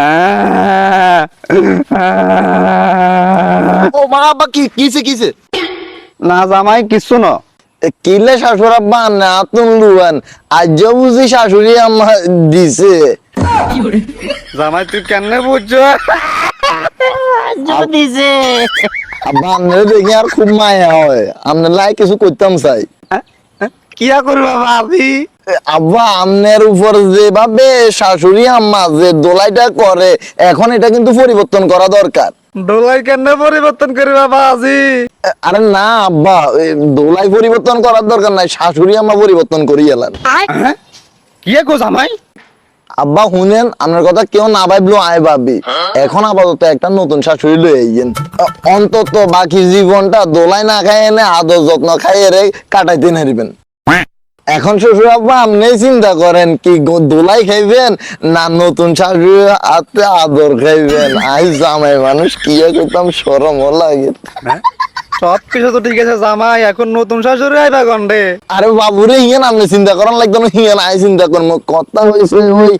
ও মা আব্বা কি কিসে কিসে না জামাই কিচ্ছু না। এ, কিলে শাশুড় আব্বা না তুন লুয়ান। আজ বুঝি শাশুড়ি আম্মা দিছে। জামাই তুই কেন বুঝছ? দিছে। আব্বা আপনারা দেখি আর খুব মায়া হয়। আপনার লাই কিছু করতাম চাই। কিয়া করবা ভাবি আব্বা আমনের উপর যেভাবে শাশুড়ি আম্মা যে দোলাইটা করে এখন এটা কিন্তু পরিবর্তন করা দরকার। দোলাই কেন পরিবর্তন করবা বাজি এ, আরে না আব্বা দোলাই পরিবর্তন করার দরকার নাই শাশুড়ি আম্মা পরিবর্তন করি এলাম। কিয়া কো জামাই? আব্বা শুনেন আপনার কথা কেউ না ভাবলো আয় ভাবি। এখন আপাতত একটা নতুন শাশুড়ি আইয়েন। অ- অন্তত বাকি জীবনটা দোলাই না খাই এনে আদর যত্ন খাই এরে কাটাইতে নারিবেন এখন শ্বশুর আব্বা আপনি চিন্তা করেন কি দোলাই খাইবেন না নতুন শাশুড়ি হাতে আদর খাইবেন? আই জামাই মানুষ কি করতাম? সরমও লাগে। সব কিছু তো ঠিক আছে জামাই এখন নতুন শাশুড়ি আইবা গন্ডে আরে বাবুরে ইয়েন আপনি চিন্তা করান লাগতো না ইয়েন আই চিন্তা করব। কথা হয়েছে ওই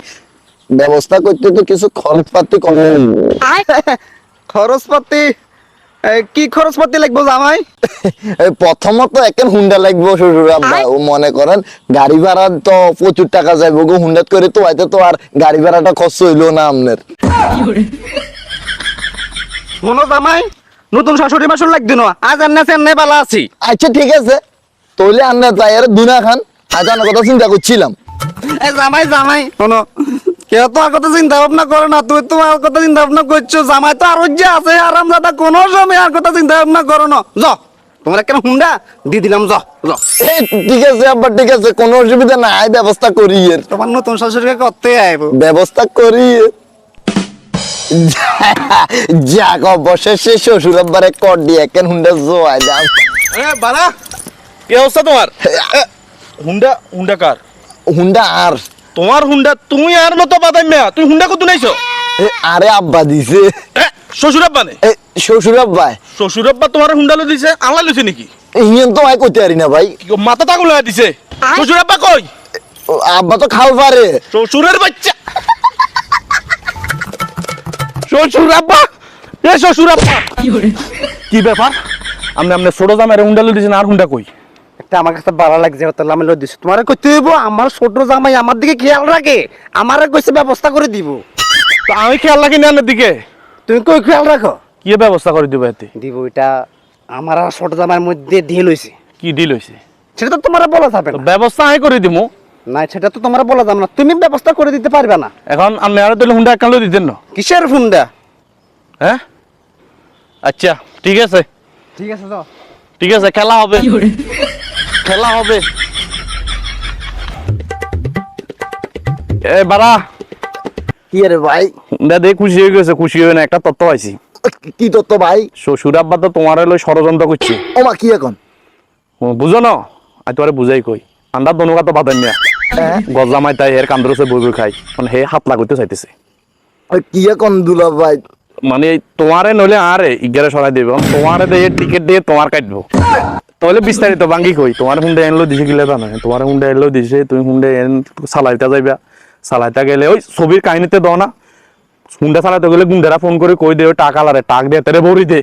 ব্যবস্থা করতে তো কিছু খরচ পাতি করেন খরচপাতি? কি খরচপাতি লাগবো জামাই? প্রথমত একটা হুন্ডা লাগবে শ্বশুর আব্বা। ও মনে করেন গাড়ি ভাড়া তো প্রচুর টাকা যাইব গো হুন্ডাত করে তো হয়তো তো আর গাড়ি ভাড়াটা খরচ হইল না আপনার শোনো জামাই নতুন শাশুড়ি মাসুর লাগবে না আজ আন্না চেন্নাই বালা আছি। আচ্ছা ঠিক আছে। তাহলে আন্না তাই আর দুনা খান। আজ আমার কথা চিন্তা করছিলাম। এ জামাই জামাই শোনো। কেউ তো আর কথা চিন্তা ভাবনা করে না তুই তো আর কথা চিন্তা ভাবনা করছ জামাই তো আরও যে আছে আরাম দাদা কোন সময় আর কথা চিন্তা ভাবনা করো না। য তোমার একটা হুন্ডা দিয়ে দিলাম য য। ঠিক আছে আব্বা ঠিক আছে কোনো অসুবিধা নাই ব্যবস্থা করি এর তোমার নতুন শাশুড়িকে করতে আইবো। ব্যবস্থা করি যাক অবশেষে শ্বশুর আব্বারে কর দিয়ে কেন হুন্ডা জোয়াই দাম এ বালা কি অবস্থা তোমার? এ, হুন্ডা হুন্ডা কার? হুন্ডা আর। তোমার হুন্ডা তুমি আর মতো বাদাম মেয়া তুমি হুন্ডা কত নাইছো? এ, আরে আব্বা দিছে। শ্বশুর আব্বা নে? এ, শ্বশুর আব্বা। শ্বশুর আব্বা তোমার হুন্ডা লো দিছে আল্লাহ লইছে নাকি? ইয়েন তো আয় করতে পারি না ভাই। কি মাথা তাগুল লাগা দিছে। শ্বশুর আব্বা কই? আব্বা তো খাল পারে। শ্বশুরের বাচ্চা। শ্বশুর আব্বা এ শ্বশুর আব্বা। কি ব্যাপার? আপনি আপনি ছোট জামাইরে হুন্ডা লো দিছেন আর হুন্ডা কই? একটা আমার কাছে ভালো লাগছে তাহলে আমি লই দিছি। তোমার কইতে হইব আমার ছোট জামাই আমার দিকে খেয়াল রাখে আমারে কইছে ব্যবস্থা করে দিব। তো আমি খেয়াল রাখি না আপনার দিকে? তুমি কই খেয়াল রাখো? কি ব্যবস্থা করে দিব এতে? দিব এটা আমার আর ছোট জামাইয়ের মধ্যে ঢিল হইছে। কি ডিল হইছে? সেটা তো তোমার বলা যাবে তো না। ব্যবস্থা আমি করে দিমু। না সেটা তো তোমার বলা যাবে না। তুমি ব্যবস্থা করে দিতে পারবে না। এখন আপনি আর তাহলে হুন্ডা একান্ন দিতেন না? কিসের ফোনটা হ্যাঁ? আচ্ছা ঠিক আছে। ঠিক আছে তো ঠিক আছে খেলা হবে। খেলা হবে। এ বাড়া। কি রে ভাই? খুশি হয়ে গেছে খুশি হয়ে না একটা তত্ত্ব পাইছি। কি তত্ত্ব ভাই? শ্বশুর আব্বা তো তোমার লই ষড়যন্ত্র করছে। ওমা কি এখন? বুঝো না? আই বুঝাই কই। আন্দার দনুকা তো মিয়া গজামাই তাই এর কান্দরসে বই বই খাই। মানে হে হাত লাগাইতে চাইতেছে। কি এখন দুলা ভাই? মানে তোমারে নইলে আরে ইগারে সরাই দেব। তোমারে দিয়ে টিকিট দিয়ে তোমার কাটবো তাহলে বিস্তারিত বাঙ্গি কই? তোমার হুন্ডা এনলো দিছে কিলে তা নয় তোমার হুন্ডা এনলো দিছে, তুমি হুন্ডা এন চালাইতে যাইবা। চালাইতে গেলে ওই ছবির কাহিনীতে দাও না। হুন্ডা চালাইতে গেলে গুন্ডারা ফোন করে কই দে টাকা লারে, টাক দিয়ে তেরে ভরি দে।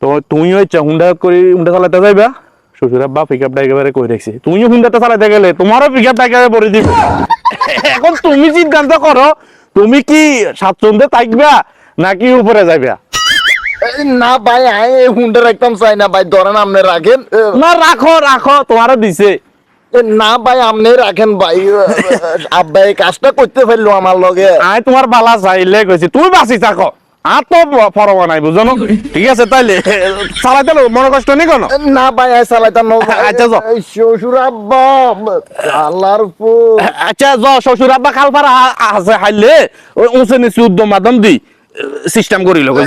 তো তুমি ওই চা- হুন্ডা করে হুন্ডা চালাইতে যাইবা? শ্বশুর আব্বা পিক আপটা একেবারে কই রাখছি। তুমিও হুন্ডাটা চালাইতে গেলে তোমারও পিক আপটা একেবারে ভরি দিব। এখন তুমি সিদ্ধান্ত করো, তুমি কি স্বাচ্ছন্দ্যে থাকবা নাকি উপরে যাইবা? না ভাই আয় এই হুন্ডা রাখতাম চাই না ভাই ধরেন আপনি রাখেন না রাখো রাখো তোমারও দিছে। না ভাই আপনি রাখেন ভাই এ, আব্বা এই কাজটা করতে ফেলল আমার লগে। আই তোমার বালা চাইলে কইছি তুমি বাঁচি থাকো। আর তো পরবা নাই বুঝো ঠিক আছে তাইলে চালাইতে মনে কষ্ট নেই কোনো? না ভাই আয় চালাইতাম আচ্ছা, যাও। শ্বশুর আব্বা আল্লাহর পো আচ্ছা শ্বশুর আব্বা খাল পারা আছে হাইলে উঁচে নিচে উদ্যম মাধ্যম দি। সিস্টেম করি লোক।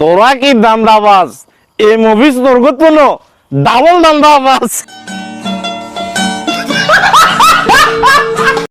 তোরা কি দান্দাবাজ এই মুভিস তোর কোনো ডাবল দান্দাবাজ